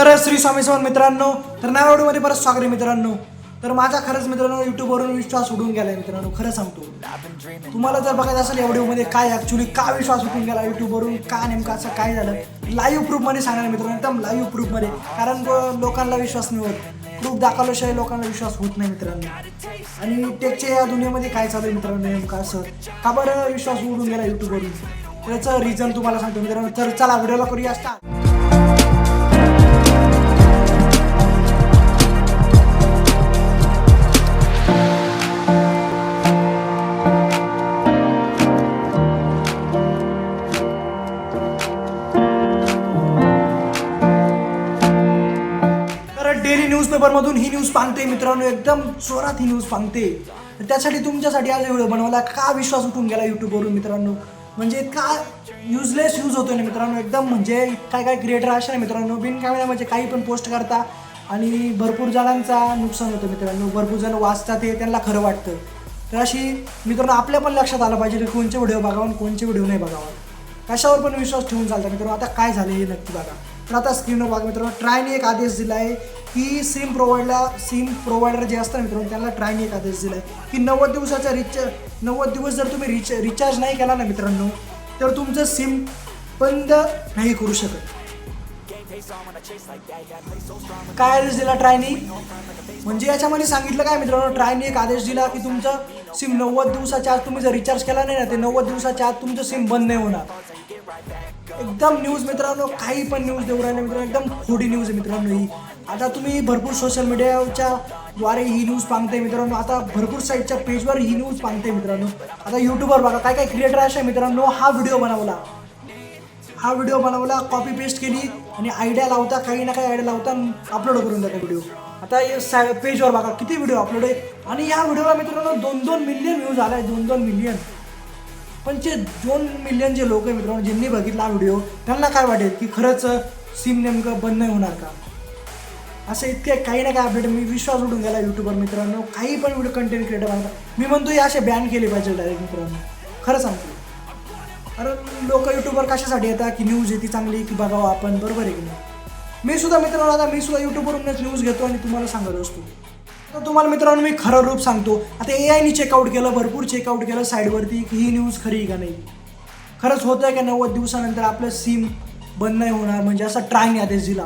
तर श्री स्वामी समर्थ मित्रांनो तर नव्या व्हिडिओमध्ये परत स्वागत आहे मित्रांनो. तर माझा खरंच मित्रांनो युट्यूबवरून विश्वास उडून गेलाय मित्रांनो खरं सांगतो. तुम्हाला जर बघायचं असेल या व्हिडिओमध्ये काय ॲक्च्युली का विश्वास उठून गेला युट्यूबवरून का नेमकं असं काय झालं लाईव्ह प्रूफमध्ये सांगायला मित्रांनो एकदम लाईव्ह प्रूफमध्ये कारण लोकांना विश्वास नाही होत. प्रूफ दाखवल्याशिवाय लोकांना विश्वास होत नाही मित्रांनो. आणि टेकच्या या दुनियेमध्ये काय चालू आहे मित्रांनो नेमकं असं? का बरं विश्वास उडून गेला युट्यूबवरून त्याचं रिझन तुम्हाला सांगतो मित्रांनो. तर चला व्हिडिओला करूया असता न्यूजपेपरमधून ही न्यूज सांगते मित्रांनो एकदम जोरात ही न्यूज सांगते त्यासाठी तुमच्यासाठी आज व्हिडिओ बनवला. का विश्वास उठून गेला युट्यूबवरून मित्रांनो? म्हणजे का युजलेस यूज होतोय ना मित्रांनो? एकदम म्हणजे काय काय क्रिएटर असे ना मित्रांनो? बिन कॅमेरा म्हणजे काही पण पोस्ट करता आणि भरपूर जणांचा नुकसान होतं मित्रांनो. भरपूर जण वाचतात हे त्यांना खरं वाटतं. तर अशी मित्रांनो आपल्या पण लक्षात आलं पाहिजे की कोणचे व्हिडिओ बघावा आणि कोणचे व्हिडिओ नाही बघावा. कशावर पण विश्वास ठेवून चालतं मित्रांनो? आता काय झालं हे नक्की बघा. तर आता स्क्रीनवर बघा मित्रांनो. ट्रायने एक आदेश दिला आहे की सिम प्रोव्हाइडला सिम प्रोव्हायडर जे असतात मित्रांनो त्यांना ट्रायने एक आदेश दिला. आहे की नव्वद दिवसाचा रिचार्ज नव्वद दिवस जर तुम्ही रिच रिचार्ज नाही केला ना मित्रांनो तर तुमचं सिम बंद नाही करू शकत. काय आदेश दिला ट्रायनी म्हणजे याच्यामध्ये सांगितलं काय मित्रांनो ट्रायने एक आदेश दिला की तुमचं सिम नव्वद दिवसाच्या आत तुम्ही जर रिचार्ज केला नाही ना ते नव्वद दिवसाच्या आत तुमचं सिम बंद नाही होणार. एकदम न्यूज मित्रांनो काही पण न्यूज देऊ राहिले मित्रांनो एकदम खोटी न्यूज आहे मित्रांनो ही. आता तुम्ही भरपूर सोशल मीडियाच्या द्वारे ही न्यूज पांगते मित्रांनो. आता भरपूर साईटच्या पेजवर ही न्यूज पांगते मित्रांनो. आता यूट्यूबवर बघा काय काय क्रिएटर असे मित्रांनो हा व्हिडिओ बनवला. हा व्हिडिओ बनवला कॉपी पेस्ट केली आणि आयडिया लावता काही ना काही आयडिया लावता अपलोड करून देता व्हिडिओ आता पेजवर बघा किती व्हिडिओ अपलोड आहे? आणि या व्हिडिओला मित्रांनो दोन दोन मिलियन व्ह्यूज आलाय दोन दोन मिलियन पण जे दोन मिलियन जे लोक आहे मित्रांनो ज्यांनी बघितला व्हिडिओ त्यांना काय वाटेल की खरंच सिम नेमकं बंद नाही होणार का? असं इतके काही ना काही अपडेट मी विश्वास उडून गेला युट्यूबवर मित्रांनो. काही पण व्हिडिओ कंटेंट क्रिएटर बनवतात मी म्हणतो हे असे बॅन केले पाहिजे डायरेक्ट मित्रांनो. खरं सांगतो कारण लोक युट्यूबवर कशासाठी येतात? की न्यूज येते चांगली की बघावं आपण बरोबर आहे की नाही? मी सुद्धा मित्रांनो आता मी सुद्धा युट्यूबवरूनच न्यूज घेतो आणि तुम्हाला सांगत असतो. तर तुम्हाला मित्रांनो मी खरं रूप सांगतो. आता ए आयनी चेकआउट केलं भरपूर चेकआउट केलं साईडवरती की ही न्यूज खरी आहे का नाही? खरंच होतं आहे का नव्वद दिवसानंतर आपलं सिम बंद नाही होणार? म्हणजे असं ट्रायने आदेश दिला.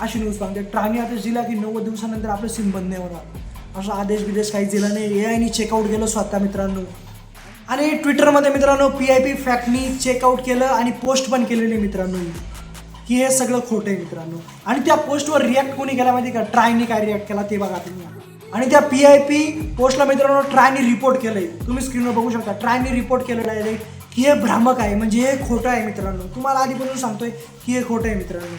अशी न्यूज सांगते. ट्रायने आदेश दिला की नव्वद दिवसानंतर आपलं सिम बंद नाही होणार. असा आदेश बिदेश काहीच दिला नाही. ए आयनी चेकआउट केलं स्वतः मित्रांनो. आणि ट्विटरमध्ये मित्रांनो पी आय पी फॅक्टनी चेकआउट केलं आणि पोस्ट पण केलेली मित्रांनो. की हे सगळं खोटं आहे मित्रांनो. आणि त्या पोस्टवर रिॲक्ट कोणी केला माहिती का? ट्रायनी काय रिॲक्ट केला ते बघा तुम्ही. आणि त्या पी आय पी पोस्टला मित्रांनो ट्रायनी रिपोर्ट केलंय. तुम्ही स्क्रीनवर बघू शकता. ट्रायनी रिपोर्ट केलेलं आहे की हे भ्रामक आहे. म्हणजे हे खोटं आहे मित्रांनो. तुम्हाला आधीपासून सांगतोय की हे खोटं आहे मित्रांनो.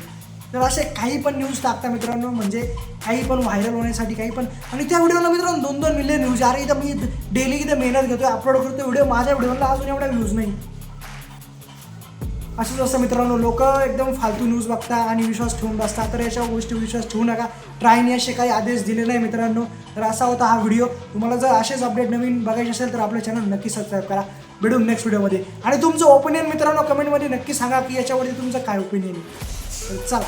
तर असे काही पण न्यूज टाकता मित्रांनो म्हणजे काही पण व्हायरल होण्यासाठी काही पण. आणि त्या व्हिडिओला मित्रांनो दोन दोन मिलियन व्ह्यूज अरे इथं मी डेली इथं मेहनत घेतोय अपलोड करतोय व्हिडिओ माझ्या व्हिडिओला अजून एवढा व्ह्यूज नाही. असंच असं मित्रांनो लोक एकदम फालतू न्यूज बघता आणि विश्वास ठेवून बसतात. तर याच्या गोष्टी विश्वास ठेवू नका. ट्रायने असे काही आदेश दिले नाही मित्रांनो. तर असा होता हा व्हिडिओ तुम्हाला जर असेच अपडेट नवीन बघायचे असेल तर आपलं चॅनल नक्की सबस्क्राईब करा. भेटू नेक्स्ट व्हिडिओमध्ये आणि तुमचं ओपिनियन मित्रांनो कमेंटमध्ये नक्की सांगा की याच्यावरती तुमचं काय ओपिनियन आहे. चला.